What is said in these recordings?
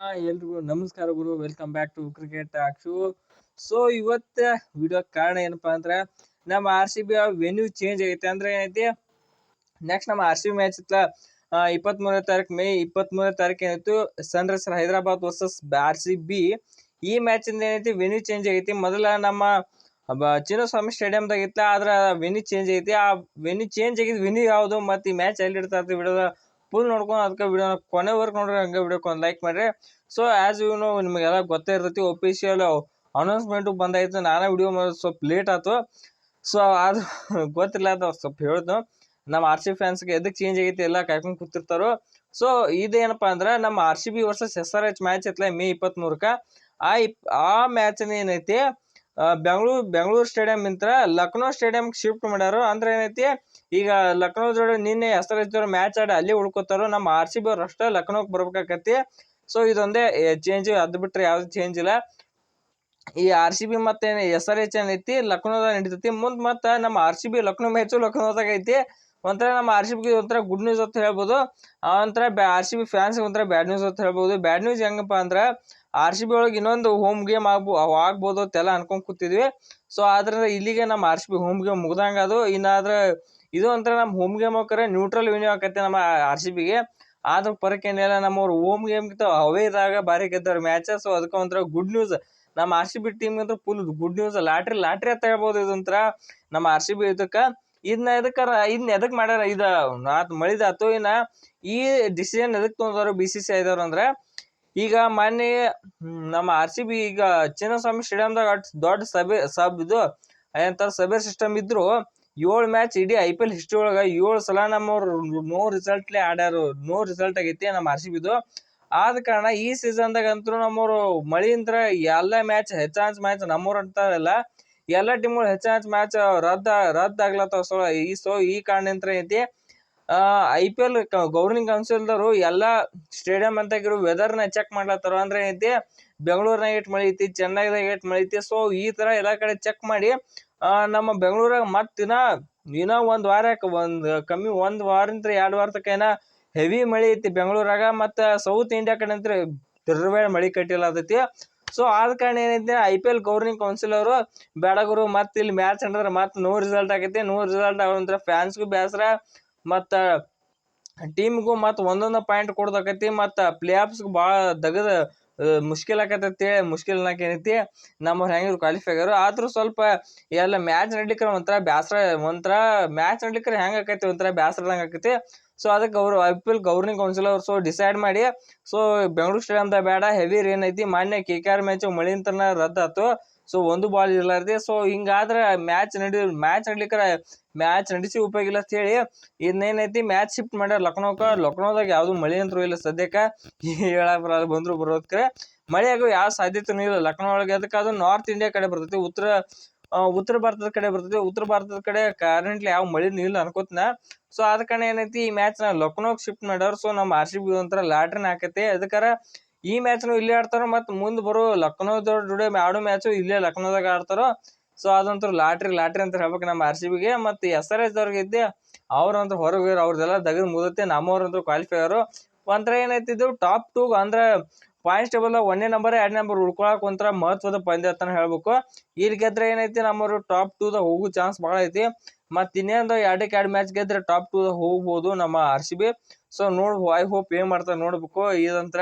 ಎಲ್ರಿಗೂ ನಮಸ್ಕಾರ ಗುರು. ವೆಲ್ಕಮ್ ಬ್ಯಾಕ್ ಟು ಕ್ರಿಕೆಟ್ ಆಕ್ಷು ಸೊ ಇವತ್ತ ವಿಡಿಯೋ ಕಾರಣ ಏನಪ್ಪಾ ಅಂದ್ರೆ, ನಮ್ಮ R C B venue change ಆಗೈತೆ. ಅಂದ್ರೆ ಏನೈತಿ? ನೆಕ್ಸ್ಟ್ ನಮ್ಮ ಆರ್ ಸಿ ಬಿ ಮ್ಯಾಚ್ ಇತ್ತ ಇಪ್ಪತ್ತ್ ಮೂರನೇ ತಾರೀಕು ಮೇ ಇಪ್ಪತ್ತ್ ಮೂರನೇ ತಾರೀಕು ಏನಾಯ್ತು Sunrisers Hyderabad versus R C B ಈ ಮ್ಯಾಚ್ ಇಂದ ಏನೈತಿ? ವೆನ್ಯೂ ಚೇಂಜ್ ಆಗೈತಿ. ಮೊದಲ ನಮ್ಮ ಚಿನ್ನಸ್ವಾಮಿ ಸ್ಟೇಡಿಯಂದಾಗ ಇತ್ತ ಆದ್ರ ವೆನ್ಯೂ ಚೇಂಜ್ ಆಗೈತಿ. ಆ ವೆನ್ಯೂ ಚೇಂಜ್ ಆಗಿದ್ ವೆನ್ಯೂ ಯಾವುದು? ಮತ್ತೆ ಈ ಮ್ಯಾಚ್ ಎಲ್ಲಿ ಇಡ್ತಾ ವಿಡಿಯೋದ ಫುಲ್ ನೋಡ್ಕೊಂಡು ಅದಕ್ಕೆ ವಿಡಿಯೋ ಕೊನೆವರೆಗೆ ನೋಡ್ರಿ, ಹಂಗೆ ವಿಡಿಯೋಕ್ಕೆ ಒಂದು ಲೈಕ್ ಮಾಡಿರಿ. ಸೊ ಆಸ್ ಯು ನೋ ನಿಮಗೆಲ್ಲ ಗೊತ್ತೇ ಇರ್ತೈತಿ ಒಫಿಷಿಯಲ್ ಅನೌನ್ಸ್ಮೆಂಟು ಬಂದಾಯ್ತು, ನಾನೇ ವಿಡಿಯೋ ಮಾಡೋದು ಸ್ವಲ್ಪ ಲೇಟ್ ಆಯ್ತು ಸೊ ಅದು ಗೊತ್ತಿಲ್ಲ ಅದು, ಸ್ವಲ್ಪ ಹೇಳ್ದು ನಮ್ಮ ಆರ್ ಸಿ ಫ್ಯಾನ್ಸ್ಗೆ ಎದಕ್ಕೆ ಚೇಂಜ್ ಆಗೈತಿ ಎಲ್ಲ ಕಾಯ್ಕೊಂಡು ಕೂತಿರ್ತಾರೋ. ಸೊ ಇದೇನಪ್ಪ ಅಂದ್ರೆ ನಮ್ಮ R C B versus S R H match ಇತ್ತಲ್ಲ ಮೇ ಇಪ್ಪತ್ತ್ಮೂರಕ್ಕೆ ಆ ಇಪ್, ಆ ಮ್ಯಾಚ್ ಏನೈತಿ ಬೆಂಗಳೂರು ಬೆಂಗಳೂರು ಸ್ಟೇಡಿಯಂ ಇಂತ್ರ ಲಕ್ನೋ ಸ್ಟೇಡಿಯಂಗೆ ಶಿಫ್ಟ್ ಮಾಡ್ಯಾರು, ಅಂದ್ರೆ ಏನೈತಿ ಈಗ ಲಕ್ನೋ ಜೋಡಿ ನಿನ್ನೆ ಹೆಸರು ಮ್ಯಾಚ್ ಆಡಿ ಅಲ್ಲಿ ಉಳ್ಕೋತಾರೋ ನಮ್ಮ ಆರ್ ಸಿ ಬಿ ಅವ್ರು ಅಷ್ಟೇ ಲಕ್ನೋಗೆ ಬರ್ಬೇಕಾಕತಿ ಸೊ ಇದೊಂದೇ ಚೇಂಜ್ ಅದು ಬಿಟ್ರೆ ಯಾವ್ದು ಚೇಂಜ್ ಇಲ್ಲ. ಈ ಆರ್ ಸಿ ಬಿ ಮತ್ತೆ ಎಸ್ ಆರ್ ಎಚ್ ಏನೈತಿ ಲಕ್ನೋದಾಗ ನಡೀತೈತಿ. ಮುಂದ್ ಮತ್ತೆ ನಮ್ಮ R C B Lucknow match ಲಕ್ನೋದಾಗ ಐತಿ. ಒಂಥರ ನಮ್ಮ ಆರ್ ಸಿ ಬಿ ಒಂಥರ ಗುಡ್ ನ್ಯೂಸ್ ಅಂತ ಹೇಳ್ಬೋದು. ಒಂಥರ ಬ್ಯಾ ಆರ್ ಸಿ ಬಿ ಫ್ಯಾನ್ಸ್ ಒಂಥರ ಬ್ಯಾಡ್ ನ್ಯೂಸ್ ಅಂತ ಹೇಳ್ಬೋದು. ಬ್ಯಾಡ್ ನ್ಯೂಸ್ ಹೆಂಗಪ್ಪ ಅಂದ್ರೆ ಆರ್ ಸಿ ಬಿ ಒಳಗೆ ಇನ್ನೊಂದು ಹೋಮ್ ಗೇಮ್ ಆಗ್ಬೋ, ಆಗ್ಬೋದು ಅಂತೆಲ್ಲ ಅನ್ಕೊಂಡ್ ಕೂತಿದ್ವಿ. ಸೊ ಆದ್ರೆ ಇಲ್ಲಿಗೆ ನಮ್ಮ R C B home game ಮುಗ್ದಂಗೆ ಅದು ಇನ್ನಾದ್ರೆ ಇದು ಒಂಥರ ನಮ್ಮ ಹೋಮ್ ಗೇಮ್ ಹೋಗ್ರೆ ನ್ಯೂಟ್ರಲ್ ವಿನ್ಯೂ ಆಕತ್ತೆ ನಮ್ಮ ಆರ್ ಸಿ ಬಿಗೆ ಏನಿಲ್ಲ ನಮ್ಮವ್ರು ಹೋಮ್ ಗೇಮ್ ಅವೇ ಇದ್ದಾಗ ಬಾರಿ ಗೆದ್ದವ್ರ. ಮ್ಯಾಚ್ ಸೊ ಅದಕ್ಕೆ ಒಂಥರ ಗುಡ್ ನ್ಯೂಸ್ ನಮ್ಮ ಆರ್ ಸಿ ಬಿ ಟೀಮ್ ಅಂತ full good news lottery lottery ಅಂತ ಹೇಳ್ಬೋದು ಇದೊಂಥರ ನಮ್ಮ ಆರ್ ಸಿ ಬಿ ಇದಕ್ಕೆ. ಇದನ್ನ ಎದಕ್ಕಾರ ಇದನ್ನ ಎದಕ್ ಮಾಡ್ಯಾರ? ಇದ ಆತ್ ಮಳಿದಾತು ಇನ್ನ ಈ ಡಿಸಿಷನ್ ಎದಕ್ ತೊಗೊಂಡವ್ರು ಬಿ ಸಿ ಸಿ ಐದವ್ರು ಅಂದ್ರೆ, ಈಗ ಮೊನ್ನೆ ನಮ್ಮ ಆರ್ ಸಿ ಬಿ ಈಗ ಚಿನ್ನಸ್ವಾಮಿ ಸ್ಟೇಡಿಯಂದಾಗ ದೊಡ್ಡ ಸಭೆ, ಸಬ್ ಇದು, ಏನಂತಾರ ಸಭೆ ಸಿಸ್ಟಮ್ ಇದ್ರು. ಏಳು ಮ್ಯಾಚ್ ಇಡೀ ಐ ಪಿ ಎಲ್ ಹಿಸ್ಟ್ರಿ ಒಳಗ ಏಳು ಸಲ ನಮ್ಮವ್ರು ನೋ ರಿಸಲ್ಟ್ಲೆ ಆಡ್ಯಾರು. ನೋ ರಿಸಲ್ಟ್ ಆಗೈತಿ ನಮ್ಮ ಆರ್ ಸಿ ಬಿದು ಆದ ಕಾರಣ ಈ ಸೀಸನ್ದಾಗ ಅಂತೂ ನಮ್ಮವ್ರು ಮಳಿಯಿಂದ ಎಲ್ಲ ಮ್ಯಾಚ್ ಹೆಚ್ಚಾಂಚ್ ಮ್ಯಾಚ್ ನಮ್ಮವ್ರು ಅಂತಾರಲ್ಲ, ಎಲ್ಲ ಟೀಮ್ಗಳು ಹೆಚ್ಚಾಂಚ್ ಮ್ಯಾಚ್ ರದ್ದ ರದ್ದ ಆಗ್ಲತ್ತಾವ ಸೊ, ಈ ಸೊ, ಈ ಕಾರಣದಿಂದ ಐತಿ. ಐ ಪಿ ಎಲ್ ಗೌರ್ನಿಂಗ್ ಕೌನ್ಸಿಲ್ದವರು ಎಲ್ಲ ಸ್ಟೇಡಿಯಂ ಅಂತ ಇರೋ ವೆದರ್ನ ಚೆಕ್ ಮಾಡ್ಲತ್ತಾರ. ಅಂದ್ರೆ ಏನೈತಿ ಬೆಂಗಳೂರಿನಾಗ ಏಟ್ ಮಳೆ ಐತಿ ಚೆನ್ನೈದಾಗ ಏಟ್ ಮಳೆ ಐತಿ. ಸೊ ಈ ತರ ಎಲ್ಲ ಕಡೆ ಚೆಕ್ ಮಾಡಿ ನಮ್ಮ ಬೆಂಗಳೂರಾಗ ಮತ್ತಿನ ದಿನ ಒಂದು ವಾರ ಒಂದು ಕಮ್ಮಿ ಒಂದು ವಾರದಿಂದ ಎರಡು ವಾರ ತನಕ ಏನೋ ಹೆವಿ ಮಳಿ ಐತಿ ಬೆಂಗಳೂರಾಗ ಮತ್ತು ಸೌತ್ ಇಂಡಿಯಾ ಕಡೆ ಅಂತ ಮಳೆ ಮಳಿ ಕಟ್ಟಿಲ್ಲ ಅದೈತಿ ಸೊ ಆದ ಕಾರಣ ಏನೈತಿ I P L governing council ಅವರು ಬೇಡಗುರು ಮತ್ತೆ ಇಲ್ಲಿ ಮ್ಯಾಚ್ ಅಂದ್ರೆ ಮತ್ತೆ ನೋ ರಿಸಲ್ಟ್ ಆಗೈತಿ. ನೋ ರಿಸಲ್ಟ್ ಆಗೋಂತ್ರ ಫ್ಯಾನ್ಸ್ಗೂ ಬೇಸರ. ಮತ್ತ ಟೀಮ್ಗೂ ಮತ್ತು ಒಂದೊಂದು ಪಾಯಿಂಟ್ ಕೊಡ್ದಾಕೈತಿ ಮತ್ತು ಪ್ಲೇ ಆಫ್ಸ್ಗೆ ಭಾಳ ದಗದ ಮುಷ್ಕಿಲ್ ಆಕತೈತಿ ಮುಷ್ಕಿಲ್ ಏನೈತಿ, ನಮ್ಮವ್ರು ಹೆಂಗಿದ್ರು ಕ್ವಾಲಿಫೈ ಆಗ್ಯಾರ. ಆದ್ರೂ ಸ್ವಲ್ಪ ಎಲ್ಲ ಮ್ಯಾಚ್ ನಡ್ಲಿಕ್ಕೆ ಒಂಥರ ಬ್ಯಾಸರ, ಒಂಥರ ಮ್ಯಾಚ್ ನಡ್ಲಿಕ್ಕೆ ಹೆಂಗೆ ಆಕೈತಿ, ಒಂಥರ ಬ್ಯಾಸರದಂಗೆ ಆಕೈತಿ. ಸೊ ಅದಕ್ಕೆ ಅವರು I P L governing council ಅವ್ರು ಸೊ ಡಿಸೈಡ್ ಮಾಡಿ ಸೊ ಬೆಂಗಳೂರು ಸ್ಟೇಡಿಯಮ್ದಾಗ ಬೇಡ ಹೆವಿ ರೇನ್ ಐತಿ. ಮಾನ್ಯ ಕೆ ಕೆ ಆರ್ ಮ್ಯಾಚ್ ಮಳಿಂತನ ರದ್ದಾತು. ಸೊ ಒಂದು ಬಾಲ್ ಇರಲಾರ್ದೆ ಸೊ ಹಿಂಗಾದ್ರೆ ಮ್ಯಾಚ್ ನಡಿ ಮ್ಯಾಚ್ ನಡಿಲಿಕ್ಕರ ಮ್ಯಾಚ್ ನಡೆಸಿ ಉಪಯೋಗ ಇಲ್ಲ ಅಂತ ಹೇಳಿ ಇನ್ನೇನೈತಿ ಮ್ಯಾಚ್ ಶಿಫ್ಟ್ ಮಾಡ್ಯಾರ ಲಕ್ನೋಕ. ಲಕ್ನೋದಾಗ ಯಾವುದು ಮಳೆ ಅಂತೂ ಇಲ್ಲ ಸದ್ಯಕ್ಕೆ. ಹೇಳಕ್ ಬರಲ್ಲ ಬಂದ್ರು ಬರೋದಕ್ಕೆ ಮಳೆ ಆಗೋ ಯಾವ ಸಾಧ್ಯತೆನೂ ಇಲ್ಲ. ಲಕ್ನೋ ಒಳಗೆ ಅದಕ್ಕೆ ಅದು ನಾರ್ತ್ ಇಂಡಿಯಾ ಕಡೆ ಬರ್ತೈತಿ. ಉತ್ತರ ಉತ್ತರ ಭಾರತದ ಕಡೆ ಬರ್ತೈತಿ. ಉತ್ತರ ಭಾರತದ ಕಡೆ ಕರೆಂಟ್ಲಿ ಯಾವ ಮಳೆ ಇಲ್ಲ ಅನ್ಕೋತನ. ಸೊ ಆದ ಕಾರಣ ಏನೈತಿ, ಈ ಮ್ಯಾಚ್ನ ಶಿಫ್ಟ್ ಮಾಡ್ಯಾರ. ಸೊ ನಮ್ಮ ಆರ್ ಸಿ ಬಿ ಒಂಥರ ಲಾಟ್ರಿನ ಹಾಕೈತಿ. ಅದಕ್ಕಾರ ಈ ಮ್ಯಾಚ್ನು ಇಲ್ಲೇ ಆಡ್ತಾರೋ ಮತ್ತು ಮುಂದೆ ಬರೋ ಲಕ್ನೋದವ್ರ ಜೋಡಿ ಆಡೋ ಮ್ಯಾಚು ಇಲ್ಲೇ ಲಕ್ನೋದಾಗ ಆಡ್ತಾರೋ? ಸೊ ಅದಂತೂ ಲಾಟ್ರಿ ಲಾಟ್ರಿ ಅಂತ ಹೇಳ್ಬೇಕು ನಮ್ಮ ಆರ್ ಸಿ ಬಿಗೆ. ಮತ್ತು ಎಸ್ ಆರ್ ಎಸ್ ಅವ್ರಿಗೆ ಇದ್ದೆ, ಅವ್ರಂತೂ ಹೊರಗೆ ಅವ್ರದೆಲ್ಲ ದಗದ್ ಮುಗುತ್ತೆ. ನಮ್ಮವ್ರಂತೂ ಕ್ವಾಲಿಫೈ ಅವರು ಒಂಥರ ಏನೈತಿದ್ದು ಟಾಪ್ ಟೂ ಅಂದ್ರೆ ಪಾಯಿಂಟ್ಸ್ ಟೇಬಲ್ ಒಂದೇ ನಂಬರ್ ಎರಡು ನಂಬರ್ ಉಳ್ಕೊಳಕ್ ಒಂಥರ ಮಹತ್ವದ ಪಂದ್ಯ ಅಂತ ಹೇಳ್ಬೇಕು. ಇಲ್ಲಿ ಗೆದ್ರೆ ಏನೈತಿ, ನಮ್ಮವರು ಟಾಪ್ ಟೂದಾಗ ಹೋಗೋ ಚಾನ್ಸ್ ಭಾಳ ಐತಿ. ಮತ್ತು ಇನ್ನೇನು ಎರಡಕ್ಕೆ ಎರಡು ಮ್ಯಾಚ್ ಗೆದ್ರೆ ಟಾಪ್ ಟೂದಾಗ ಹೋಗ್ಬೋದು ನಮ್ಮ ಆರ್ ಸಿ ಬಿ. ಸೊ ನೋಡ್ ಐ ಹೋಪ್ ಏನ್ ಮಾಡ್ತಾರೆ ನೋಡ್ಬೇಕು. ಇದಂತ್ರ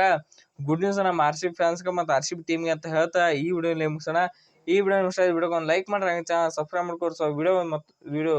ಗುಡ್ ನ್ಯೂಸ್ ನಮ್ಮ ಆರ್ ಸಿ ಬಿ ಫ್ಯಾನ್ಸ್ಗೆ ಮತ್ತು ಆರ್ ಸಿ ಟೀಮ್ಗೆ ಅಂತ ಹೇಳ್ತಾ ಈ ವಿಡಿಯೋ ಮುಗಿಸೋಣ. ಈ ವಿಡಿಯೋ ಇಷ್ಟ ವಿಡಿಯೋಗೆ ಒಂದು ಲೈಕ್ ಮಾಡ್ರಿ ಹಂಗೆ ಚಾನಲ್ ಸಬ್ಸ್ಕ್ರೈಬ್ ಮಾಡ್ಕೊರಿ. ಸೊ ವಿಡಿಯೋ ಮತ್ತು ವಿಡಿಯೋ